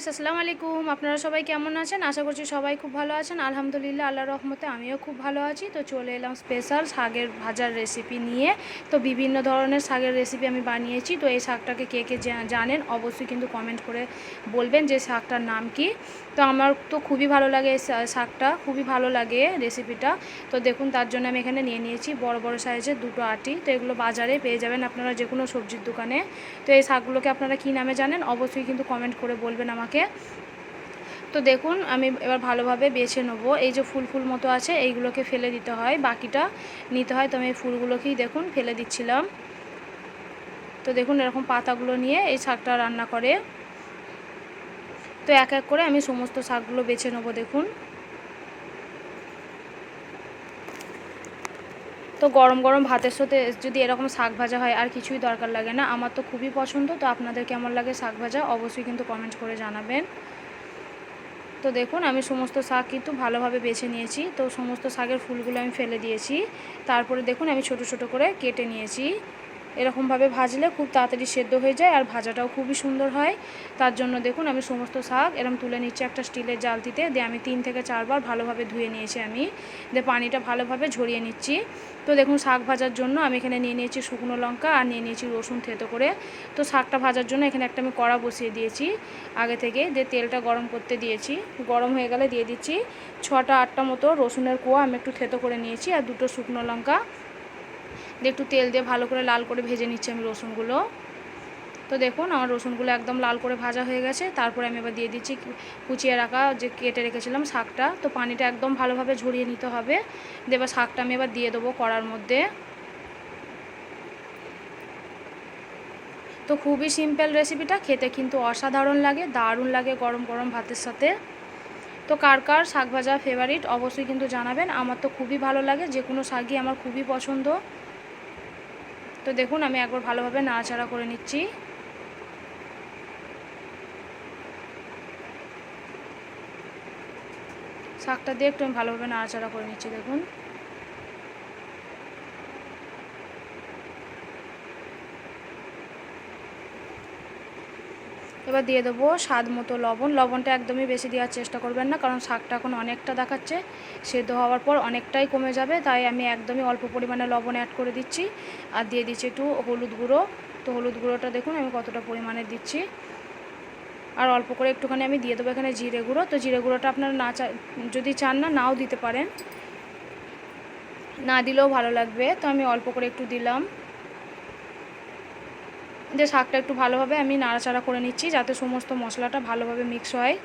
আসসালামু আলাইকুম। আপনারা সবাই কেমন আছেন? আশা করছি সবাই খুব ভালো আছেন। আলহামদুলিল্লাহ আল্লাহ রহমতে আমিও খুব ভালো আছি। তো চলে এলাম স্পেশাল শাকের ভাজার রেসিপি নিয়ে। তো বিভিন্ন ধরনের শাকের রেসিপি আমি বানিয়েছি। তো এই শাকটাকে কে কে জানেন অবশ্যই কিন্তু কমেন্ট করে বলবেন যে শাকটার নাম কি। তো আমার তো খুবই ভালো লাগে এই শাকটা। খুবই ভালো লাগে রেসিপিটা তো দেখুন, তার জন্য আমি এখানে নিয়ে নিয়েছি বড় বড় সাইজের দুটো আটি। তো এগুলো বাজারে পেয়ে যাবেন আপনারা যে কোনো সবজির দোকানে। তো এই শাকগুলোকে আপনারা কী নামে জানেন? অবশ্যই কিন্তু কমেন্ট করে বলবেন আমাকে তো দেখুন, আমি এবার ভালোভাবে বেছে নেব। এই যে ফুল ফুল মতো আছে, এইগুলোকে ফেলে দিতে হয়, বাকিটা নিতে হয়। তো আমি ফুলগুলোকেই দেখুন, ফেলে দিচ্ছিলাম। তো দেখুন, এরকম পাতাগুলো নিয়ে এই শাকটা রান্না করে। তো এক এক করে আমি সমস্ত শাকগুলো বেছে নেব, দেখুন। তো গরম গরম ভাতের সাথে যদি এরকম শাক ভাজা হয়, আর কিছুই দরকার লাগে না। আমার তো খুবই পছন্দ, তো আপনাদের কেমন লাগে শাক ভাজা? অবশ্যই কিন্তু কমেন্ট করে জানাবেন। তো দেখুন, আমি সমস্ত শাক কিন্তু ভালোভাবে বেছে নিয়েছি। তো সমস্ত শাকের ফুলগুলো আমি ফেলে দিয়েছি। তারপরে দেখুন, আমি ছোট ছোট করে কেটে নিয়েছি। এরকমভাবে ভাজলে খুব তাড়াতাড়ি সেদ্ধ হয়ে যায় আর ভাজাটাও খুবই সুন্দর হয়। তার জন্য দেখুন আমি সমস্ত শাক এরম তুলে নিচ্ছি একটা স্টিলের জালতিতে দিয়ে আমি তিন থেকে চারবার ভালোভাবে ধুয়ে নিয়েছি আমি। দিয়ে পানিটা ভালোভাবে ঝরিয়ে নিচ্ছি। তো দেখুন শাক ভাজার জন্য আমি এখানে নিয়ে নিয়েছি শুকনো লঙ্কা আর নিয়ে নিয়েছি রসুন থেতো করে। তো শাকটা ভাজার জন্য এখানে একটা আমি কড়া বসিয়ে দিয়েছি আগে থেকে। দিয়ে তেলটা গরম করতে দিয়েছি। গরম হয়ে গেলে দিয়ে দিচ্ছি ছটা আটটা মতো রসুনের কোয়া আমি একটু থেতো করে নিয়েছি আর দুটো শুকনো লঙ্কা। দিয়ে একটু তেল দিয়ে ভালো করে লাল করে ভেজে নিচ্ছি আমি রসুনগুলো। তো দেখুন, আমার রসুনগুলো একদম লাল করে ভাজা হয়ে গেছে। তারপরে আমি এবার দিয়ে দিচ্ছি কুচিয়ে রাখা যে কেটে রেখেছিলাম শাকটা। তো পানিটা একদম ভালোভাবে ঝরিয়ে নিতে হবে। দিয়ে এবার শাকটা আমি এবার দিয়ে দেবো কড়ার মধ্যে। তো খুবই সিম্পল রেসিপিটা, খেতে কিন্তু অসাধারণ লাগে, দারুণ লাগে গরম গরম ভাতের সাথে। তো কার কার শাক ভাজা ফেভারিট অবশ্যই কিন্তু জানাবেন। আমার তো খুবই ভালো লাগে, যে কোনো শাকই আমার খুবই পছন্দ। তো দেখুন, আমি একবার ভালোভাবে নাড়াচাড়া করে নিচ্ছি। শাকটা দিয়ে একটু আমি ভালোভাবে নাড়াচাড়া করে নিচ্ছি, দেখুন। এবার দিয়ে দেবো স্বাদ মতো লবণ। লবণটা একদমই বেশি দেওয়ার চেষ্টা করবেন না, কারণ শাকটা এখন অনেকটা দেখাচ্ছে। সেদ্ধ হওয়ার পর অনেকটাই কমে যাবে, তাই আমি একদমই অল্প পরিমাণে লবণ অ্যাড করে দিচ্ছি। আর দিয়ে দিচ্ছি একটু হলুদ গুঁড়ো। তো হলুদ গুঁড়োটা দেখুন, আমি কতটা পরিমাণে দিচ্ছি। আর অল্প করে একটুখানি আমি দিয়ে দেবো এখানে জিরে গুঁড়ো। তো জিরে গুঁড়োটা আপনারা না যদি চান না, নাও দিতে পারেন। না দিলেও ভালো লাগবে। তো আমি অল্প করে একটু দিলাম। যে শাকটা একটু ভালোভাবে আমি নাড়াচাড়া করে নিচ্ছি, যাতে সমস্ত মশলাটা ভালোভাবে মিক্স হয়।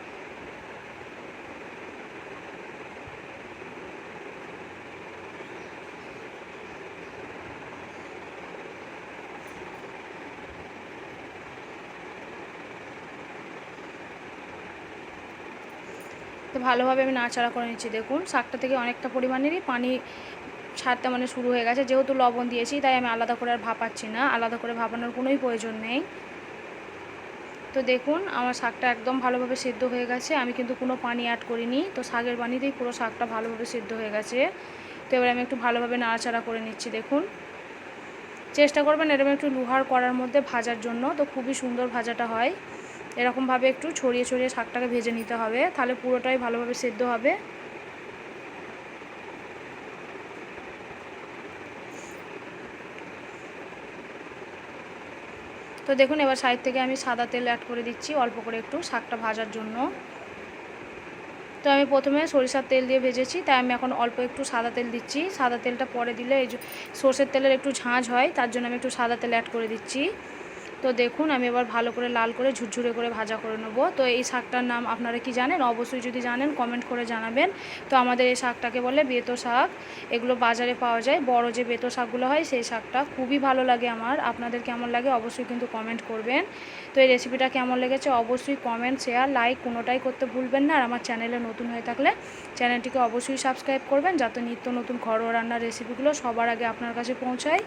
তো ভালোভাবে আমি নাড়াচাড়া করে নিচ্ছি। দেখুন, শাকটা থেকে অনেকটা পরিমাণেরই পানি ছাড়তে মানে শুরু হয়ে গেছে। যেহেতু লবণ দিয়েছি, তাই আমি আলাদা করে আর ভাপাচ্ছি না। আলাদা করে ভাপানোর কোনোই প্রয়োজন নেই। তো দেখুন, আমার শাকটা একদম ভালোভাবে সেদ্ধ হয়ে গেছে। আমি কিন্তু কোনো পানি অ্যাড করিনি। তো শাকের পানিতেই পুরো শাকটা ভালোভাবে সেদ্ধ হয়ে গেছে। তো এবার আমি একটু ভালোভাবে নাড়াচাড়া করে নিচ্ছি, দেখুন। চেষ্টা করবেন এরকম একটু লোহার করার মধ্যে ভাজার জন্য। তো খুবই সুন্দর ভাজাটা হয়। এরকমভাবে একটু ছড়িয়ে ছড়িয়ে শাকটাকে ভেজে নিতে হবে। তাহলে পুরোটাই ভালোভাবে সেদ্ধ হবে। তো দেখুন, এবার সাইড থেকে আমি সাদা তেল অ্যাড করে দিচ্ছি, অল্প করে একটু শাকটা ভাজার জন্য। তো আমি প্রথমে সরিষার তেল দিয়ে ভেজেছি, তাই আমি এখন অল্প একটু সাদা তেল দিচ্ছি। সাদা তেলটা পরে দিলে এই সর্ষের তেলের একটু ঝাঁঝ হয়, তার জন্য আমি একটু সাদা তেল অ্যাড করে দিচ্ছি। তো দেখুন, আমি এবার ভালো করে লাল করে ঝুরঝুরে করে ভাজা করে নেব। তো এই শাকটার নাম আপনারা কি জানেন? অবশ্যই যদি জানেন কমেন্ট করে জানাবেন। তো আমাদের এই শাকটাকে বলে বেতো শাক। এগুলো বাজারে পাওয়া যায়। বড় যে বেতো শাকগুলো হয়, সেই শাকটা খুবই ভালো লাগে আমার। আপনাদের কেমন লাগে অবশ্যই কিন্তু কমেন্ট করবেন। তো এই রেসিপিটা কেমন লেগেছে অবশ্যই কমেন্ট শেয়ার লাইক কোনোটাই করতে ভুলবেন না। আর আমার চ্যানেলে নতুন হয়ে থাকলে চ্যানেলটিকে অবশ্যই সাবস্ক্রাইব করবেন। যাতে নিত্য নতুন ঘরোয়া রান্নার রেসিপিগুলো সবার আগে আপনার কাছে পৌঁছায়।